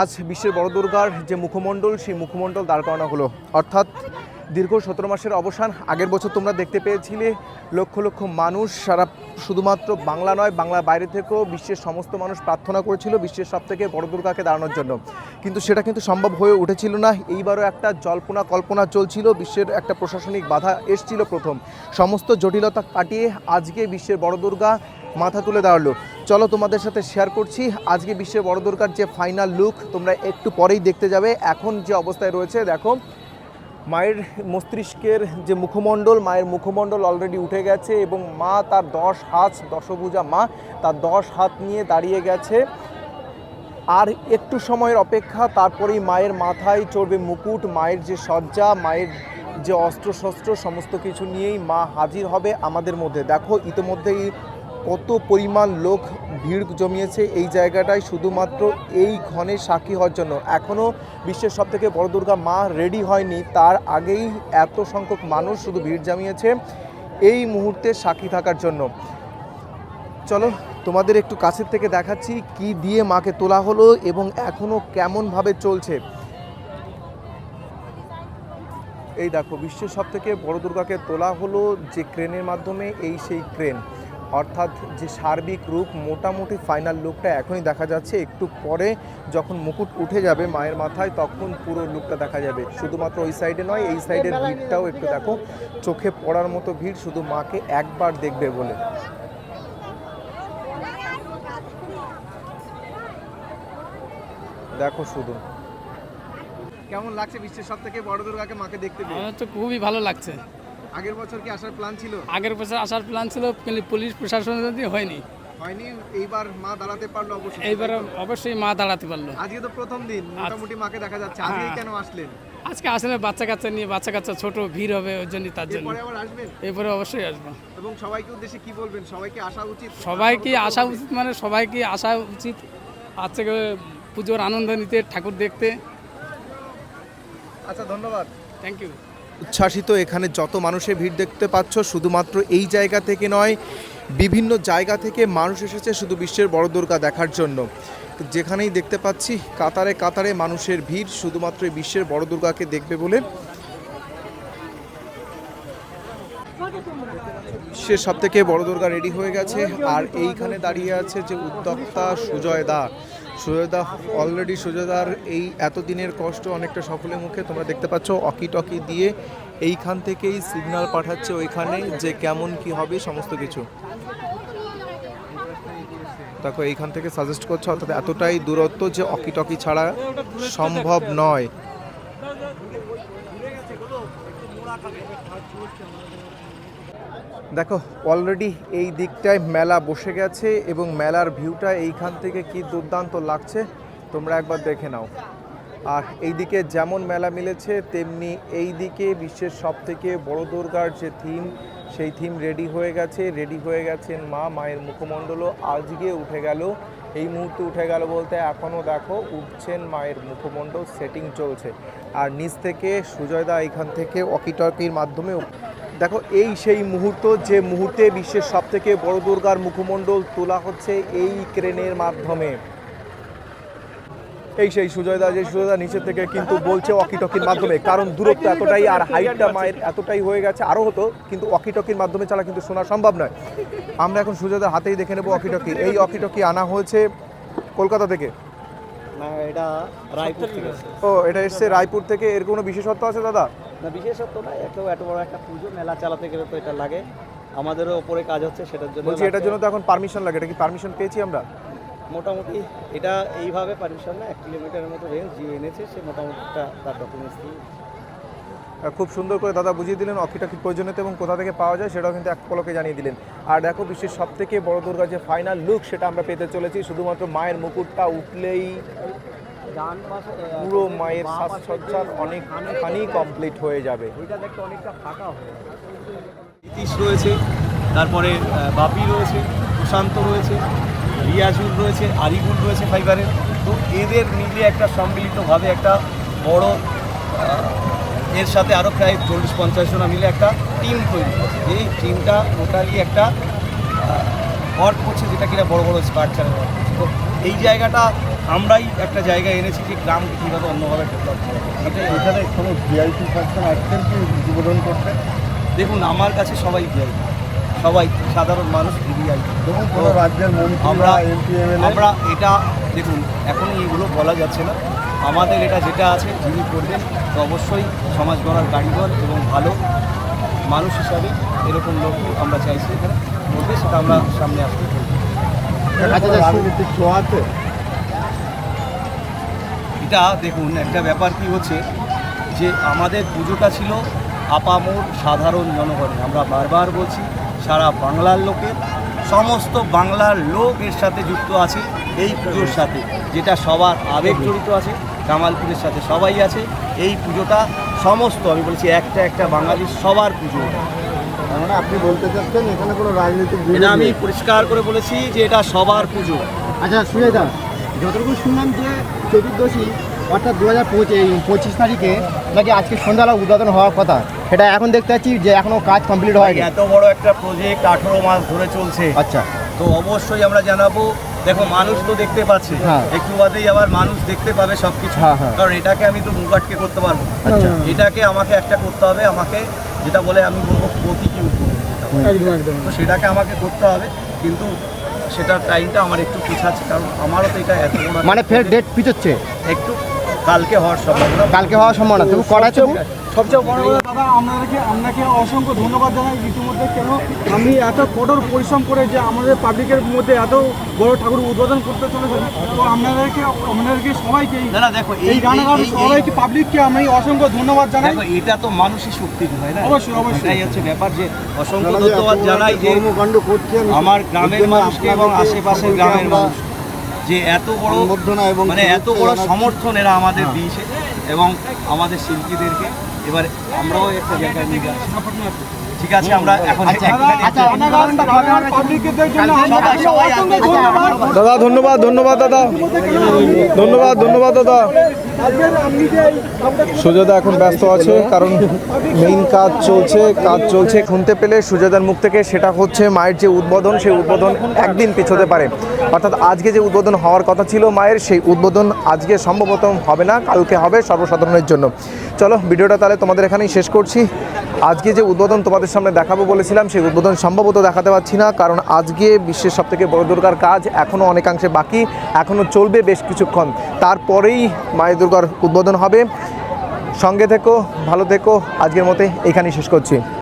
আজ বিশ্বের বড় দুর্গার যে মুখমণ্ডল সেই মুখমণ্ডল দাঁড় করানো হলো। অর্থাৎ দীর্ঘ সতেরো মাসের অবসান। আগের বছর তোমরা দেখতে পেয়েছিলে লক্ষ লক্ষ মানুষ, সারা শুধুমাত্র বাংলা নয় বাংলার বাইরে থেকেও বিশ্বের সমস্ত মানুষ প্রার্থনা করেছিল বিশ্বের সব থেকে বড় দুর্গাকে দাঁড়ানোর জন্য। কিন্তু সেটা কিন্তু সম্ভব হয়ে উঠেছিল না। এইবারও একটা জল্পনা, কল্পনা চলছিল, বিশ্বের একটা প্রশাসনিক বাধা এসছিল প্রথম। সমস্ত জটিলতা কাটিয়ে আজকে বিশ্বের বড় দুর্গা মাথা তুলে দাঁড়াল। চলো তোমাদের সাথে শেয়ার করছি, আজকে বিশ্বের বড় দুর্গার যে ফাইনাল লুক তোমরা একটু পরেই দেখতে যাবে। এখন যে অবস্থায় রয়েছে, দেখো মায়ের মস্তিষ্কের যে মুখমণ্ডল, মায়ের মুখমণ্ডল অলরেডি উঠে গেছে এবং মা তার দশ হাত, দশভুজা মা তার দশ হাত নিয়ে দাঁড়িয়ে গেছে। আর একটু সময়ের অপেক্ষা, তারপরেই মায়ের মাথায় চড়বে মুকুট, মায়ের যে সজ্জা মায়ের যে অস্ত্রশস্ত্র, সমস্ত কিছু নিয়েই মা হাজির হবে আমাদের মধ্যে। দেখো, ইতিমধ্যেই কত পরিমাণ লোক ভিড় জমিয়েছে এই জায়গাটায় শুধুমাত্র এই ঘনে সাক্ষী হওয়ার জন্য। এখনও বিশ্বের সবথেকে বড় দুর্গা মা রেডি হয়নি, তার আগেই এত সংখ্যক মানুষ শুধু ভিড় জমিয়েছে এই মুহূর্তে সাক্ষী থাকার জন্য। চলো, তোমাদের একটু কাছের থেকে দেখাচ্ছি কি দিয়ে মাকে তোলা হলো এবং এখনও কেমনভাবে চলছে। এই দেখো, বিশ্বের সব থেকে বড় দুর্গাকে তোলা হলো যে ক্রেনের মাধ্যমে, এই সেই ক্রেন। অর্থাৎ যে সার্বিক রূপ মোটামুটি ফাইনাল লুকটা এখনই দেখা যাচ্ছে। একটু পরে যখন মুকুট উঠে যাবে মায়ের মাথায় তখন পুরো লুকটা দেখা যাবে। শুধুমাত্র ওই সাইডে নয় এই সাইডের ভিড়টাও একটু দেখো। চোখে পড়ার মতো ভিড় শুধু মাকে একবার দেখবে বলে। দেখো শুধু। কেমন লাগছে বিশ্বের সব থেকে বড় দুর্গাকে মাকে দেখতে আমার তো খুবই ভালো লাগছে। আগের বছর কি আসার প্ল্যান ছিল? আগের বছর আসার প্ল্যান ছিল কিন্তু পুলিশ প্রশাসন হয়নি। হয়নি এইবার মা দাঁড়াতে পারল অবশ্যই। এইবার অবশ্যই মা দাঁড়াতে পারল। আজকে তো প্রথম দিন মোটামুটি মাকে দেখা যাচ্ছে। আজকে হ্যাঁ। কেন আসলেন? আজকে আসলে বাচ্চা কাচ্চা নিয়ে বাচ্চা কাচ্চা ছোট ভিড় হবে ওই জন্য তার জন্য। এরপরে আবার আসবেন? এরপরে অবশ্যই আসব। এবং সবাইকে উদ্দেশ্যে কি বলবেন? সবাইকে আসা উচিত? সবাইকে আসা উচিত মানে সবাইকে আসা উচিত। আজ থেকে পুজোর আনন্দ নিতে ঠাকুর দেখতে। আচ্ছা ধন্যবাদ। থ্যাংক ইউ উচ্ছ্বাসিত। এখানে যত মানুষের ভিড় দেখতে পাচ্ছ, শুধুমাত্র এই জায়গা থেকে নয়, বিভিন্ন জায়গা থেকে মানুষ এসেছে শুধু বিশ্বের বড় দুর্গা দেখার জন্য। যেখানেই দেখতে পাচ্ছি, কাতারে কাতারে মানুষের ভিড়, শুধুমাত্র বিশ্বের বড় দুর্গাকে দেখবে বলে। বিশ্বের সব থেকে বড় দুর্গা রেডি হয়ে গেছে, আর এইখানে দাঁড়িয়ে আছে যে উদ্যোক্তা সুজয় দা। সুজয় অলরেডি সুজয়দার এই এতদিনের কষ্ট অনেকটা সফলের মুখে তোমরা দেখতে পাচ্ছ অকি টকি দিয়ে এইখান থেকেই সিগন্যাল পাঠাচ্ছে ওইখানে যে কেমন কি হবে সমস্ত কিছু। দেখো, এইখান থেকে সাজেস্ট করছে, অর্থাৎ এতটাই দূরত্ব যে অকি টকি ছাড়া সম্ভব নয়। দেখো অলরেডি এই দিকটায় মেলা বসে গেছে এবং মেলার ভিউটা এইখান থেকে কি দুর্দান্ত লাগছে, তোমরা একবার দেখে নাও। আর এইদিকে যেমন মেলা মিলেছে, তেমনি এই দিকে বিশ্বের সব থেকে বড় দুর্গার যে থিম সেই থিম রেডি হয়ে গেছে। রেডি হয়ে গেছেন মা, মায়ের মুখমণ্ডলও আজকে উঠে গেল। এই মুহূর্তে উঠে গেল বলতে এখনও দেখো, উঠছেন মায়ের মুখমণ্ডল সেটিং চলছে। আর নিচ থেকে সুজয়দা এখান থেকে অকিটকির মাধ্যমে দেখো এই সেই মুহূর্ত যে মুহূর্তে বিশ্বের সব থেকে বড় দুর্গার মুখমণ্ডল তোলা হচ্ছে এই ক্রেনের মাধ্যমে। এই সেই সুজয়দা যে সুজয়দা নিচে থেকে কিন্তু বলছে ওয়াকিটকির মাধ্যমে কারণ দূরত্ব এতটাই আর হাইটটা মায়ের এতটাই হয়ে গেছে আরও হতো কিন্তু ওয়াকিটকির মাধ্যমে ছাড়া কিন্তু শোনা সম্ভব নয়। আমরা এখন সুজয়দার হাতেই দেখে নেব ওয়াকিটকি এই ওয়াকিটকি আনা হয়েছে কলকাতা থেকে। এটা রায়পুর থেকে। ও এটা এসছে রায়পুর থেকে। এর কোনো বিশেষত্ব আছে দাদা? না বিশেষত্ব না এত এত বড় একটা পুজো মেলা চালাতে গেলে তো এটা লাগে। আমাদেরও ওপরে কাজ হচ্ছে সেটার জন্য বলছি এটার জন্য তো এখন পারমিশন লাগে এটা কি পারমিশন পেয়েছি আমরা? মোটামুটি এটা এইভাবে পারমিশন না এক কিলোমিটারের মতো রেঞ্জ যে এনেছে সে মোটামুটি একটা তার ডকুমেন্টস দিয়ে। খুব সুন্দর করে দাদা বুঝিয়ে দিলেন অকিটাকির প্রয়োজনীয়তা এবং কোথা থেকে পাওয়া যায় সেটাও কিন্তু এক পলকে জানিয়ে দিলেন। আর দেখো বিশ্বের সব থেকে বড় দুর্গা যে ফাইনাল লুক সেটা আমরা পেতে চলেছি শুধুমাত্র মায়ের মুকুটটা উঠলেই পুরো মায়ের সাজসজ্জার অনেকখানি কমপ্লিট হয়ে যাবে। নীতিশ রয়েছে তারপরে বাপি রয়েছে প্রশান্ত রয়েছে রিয়াজুল রয়েছে আরিগুল রয়েছে ফাইবারের। তো এদের মিলে একটা সম্মিলিতভাবে একটা বড় এর সাথে আরও প্রায় চল্লিশ পঞ্চাশ জনা মিলে একটা টিম তৈরি করছে। এই টিমটা টোটালি একটা ওয়ার্ক করছে যেটা কিনা বড় বড় স্ট্রাকচারের ওয়ার্ক করছে তো এই জায়গাটা আমরাই একটা জায়গায় এনেছি যে গ্রামকে কীভাবে অন্যভাবে ডেভেলপ করা যায়। আচ্ছা এখানে কোনো ভিআইপি পার্সন আসছেন কি উদ্বোধন করতে? দেখুন আমার কাছে সবাই ভিআই সবাই সাধারণ মানুষ ভিআই এবং কোনো রাজ্যের মন্ত্রী আমরা আমরা এটা দেখুন এখনই এগুলো বলা যাচ্ছে না। আমাদের এটা যেটা আছে যিনি করবেন তো অবশ্যই সমাজ গড়ার কারিগর এবং ভালো মানুষ হিসাবে এরকম লোক আমরা চাইছি এখানে। করবে সেটা আমরা সামনে আসতে এটা দেখুন, একটা ব্যাপার কি হচ্ছে, যে আমাদের পুজোটা ছিল আপামোর সাধারণ জনগণের। আমরা বারবার বলছি, সারা বাংলার লোকের, সমস্ত বাংলার লোক এর সাথে যুক্ত আছে এই পুজোর সাথে, যেটা সবার আবেগ জড়িত আছে, কামালপুরের সাথে সবাই আছে, এই পুজোটা সমস্ত, আমি বলছি একটা একটা বাঙালির সবার পুজো। মানে আপনি বলতে চাচ্ছেন এখানে কোনো রাজনীতিক এটা আমি পরিষ্কার করে বলেছি যে এটা সবার পুজো। আচ্ছা সুজয়দা যতটুকু শুনলাম যে চতুর্দশী অর্থাৎ দু হাজার পঁচিশ তারিখে নাকি আজকে সন্ধ্যাবেলা উদ্বোধন হওয়ার কথা। সেটা এখন দেখতে পাচ্ছি যে এখনও কাজ কমপ্লিট হয়নি। এত বড় একটা প্রজেক্ট আঠেরো মাস ধরে চলছে। আচ্ছা। তো অবশ্যই আমরা জানাব দেখো মানুষ তো দেখতে পাচ্ছে। হ্যাঁ। একটু বাদেই আবার মানুষ দেখতে পাবে সবকিছু। হ্যাঁ, হ্যাঁ। কারণ এটাকে আমি তো মুখ আটকে করতে পারব। আচ্ছা। এটাকে আমাকে একটা করতে হবে আমাকে যেটা বলে আমি বলব প্রতীকী একদম একদম তো সেটাকে আমাকে করতে হবে কিন্তু সেটার টাইমটা আমার একটু পিছাচ্ছে কারণ আমারও তো এটা এত মানে ফের ডেট পিছোচ্ছে? একটু কালকে হওয়ার সম্ভাবনা। কালকে হওয়ার সম্ভাবনা তুমি করা আছে সবচেয়ে বড় কথা দাদা আপনাদেরকে আপনাকে অসংখ্য ধন্যবাদ জানাই। ইতিমধ্যে কেন আমি এত কঠোর পরিশ্রম করে যে আমাদের পাবলিকের মধ্যে এত বড় ঠাকুর উদ্বোধন করতে চলেছেন তো আপনাদেরকে আপনাদেরকে সবাইকে এই- না না দেখো এই রানাঘাট সবাইকে পাবলিককে আমি অসংখ্য ধন্যবাদ জানাই। এটা তো মানুষই শক্তি হয় না? অবশ্যই, অবশ্যই। হচ্ছে ব্যাপার যে অসংখ্য ধন্যবাদ জানাই যে কর্মকাণ্ড করছেন আমার গ্রামের মানুষকে এবং আশেপাশের গ্রামের মানুষ যে এত বড় মানে এত বড় সমর্থন এরা আমাদের দিয়েছে এবং আমাদের শিল্পীদেরকে এবার আমরাও একটা জায়গায় নিয়ে যাচ্ছি ঠিক আছে আমরা এখন আচ্ছা, ধন্যবাদ। দাদা ধন্যবাদ ধন্যবাদ দাদা। ধন্যবাদ ধন্যবাদ দাদা। সুজাদা এখন ব্যস্ত আছে, কারণ মেইন কাজ চলছে কাজ চলছে খুনতে পেলে সুজাদার মুখ থেকে সেটা হচ্ছে মায়ের যে উদ্বোধন, সেই উদ্বোধন একদিন পিছোতে পারে। অর্থাৎ আজকে যে উদ্বোধন হওয়ার কথা ছিল মায়ের, সেই উদ্বোধন আজকে সম্ভবত হবে না, কালকে হবে সর্বসাধারণের জন্য। চলো, ভিডিওটা তাহলে তোমাদের এখানেই শেষ করছি। আজকে যে উদ্বোধন তোমাদের সামনে দেখাবো বলেছিলাম, সেই উদ্বোধন সম্ভবত দেখাতে পারছি না, কারণ আজকে বিশ্বের সবথেকে বড় দুর্গার কাজ এখনও অনেকাংশে বাকি এখনও চলবে বেশ কিছুক্ষণ। তারপরেই মায়ের দুর্গার উদ্বোধন হবে। সঙ্গে থেকো ভালো থেকো। আজকের মতে এখানেই শেষ করছি।